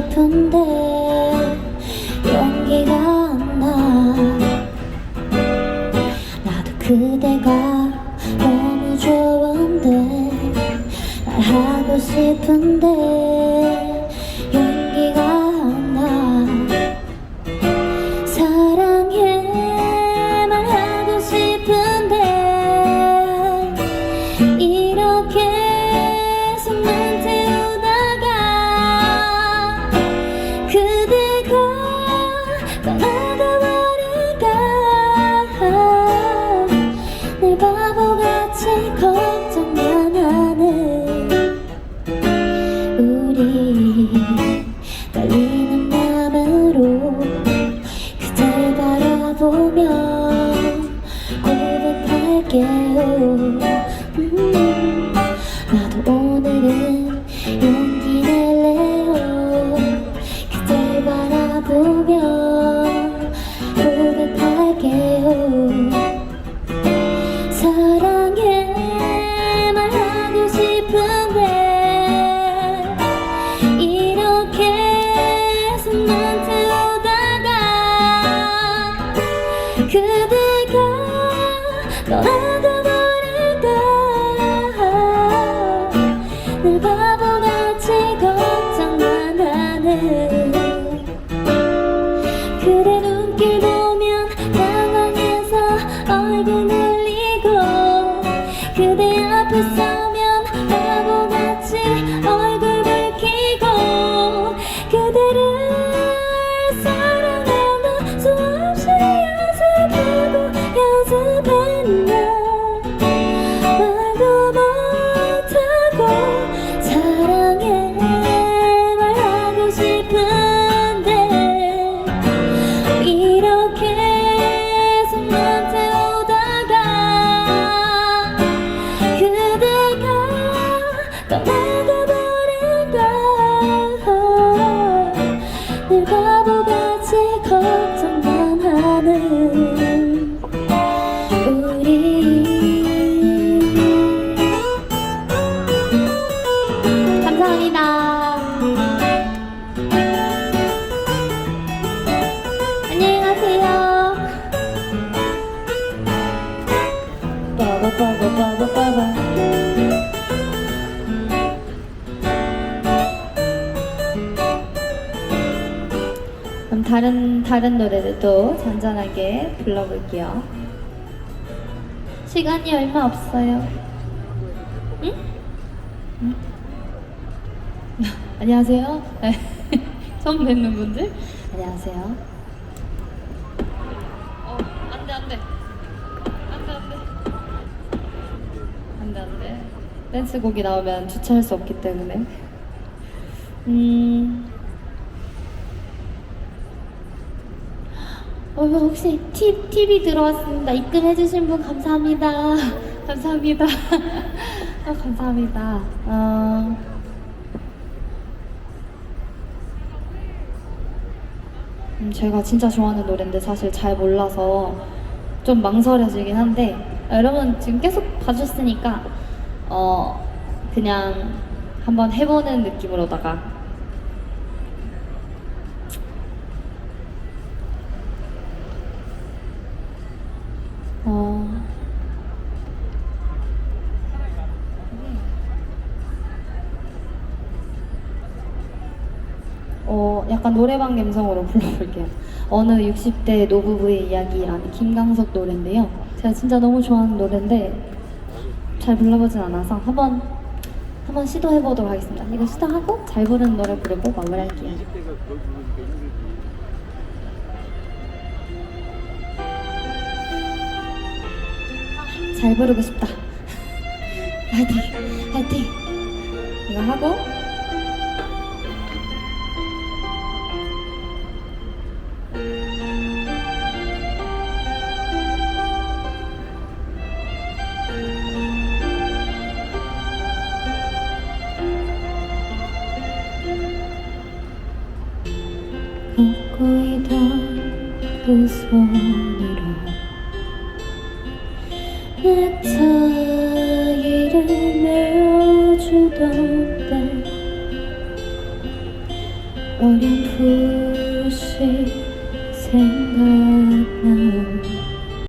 싶은데 용기가 안 나. 나도 그대가 너무 좋은데 말하고 싶은데 고백할게요 음, 나도 오늘은 용기 낼래요. 그댈 바라보며 그 다른 다른 노래들도 잔잔하게 불러볼게요. 시간이 얼마 없어요. 응? 응? 안녕하세요. 네. 처음 뵙는 분들 안녕하세요. 어, 안 돼, 안 돼. 안 돼, 안 돼. 안 돼, 안 돼. 댄스곡이 나오면 주차할 수 없기 때문에. 음. 어, 이거 혹시 팁, 팁이 들어왔습니다. 입금해주신 분 감사합니다. 감사합니다. 어, 감사합니다. 어. 음, 제가 진짜 좋아하는 노래인데 사실 잘 몰라서 좀 망설여지긴 한데 아, 여러분 지금 계속 봐주셨으니까 어 그냥 한번 해보는 느낌으로다가 어 어, 약간 노래방 감성으로 불러볼게요. 어느 60대 노부부의 이야기라는 김강석 노래인데요. 제가 진짜 너무 좋아하는 노래인데 잘 불러보진 않아서 한번 한번 시도해보도록 하겠습니다. 이거 시도하고 잘 부르는 노래 부르고 마무리할게요. 잘 부르고 싶다. 화이팅, 화이팅. 이거 하고 걷고 있던 그 손으로 넥타이를 때 어렴풋이 생각나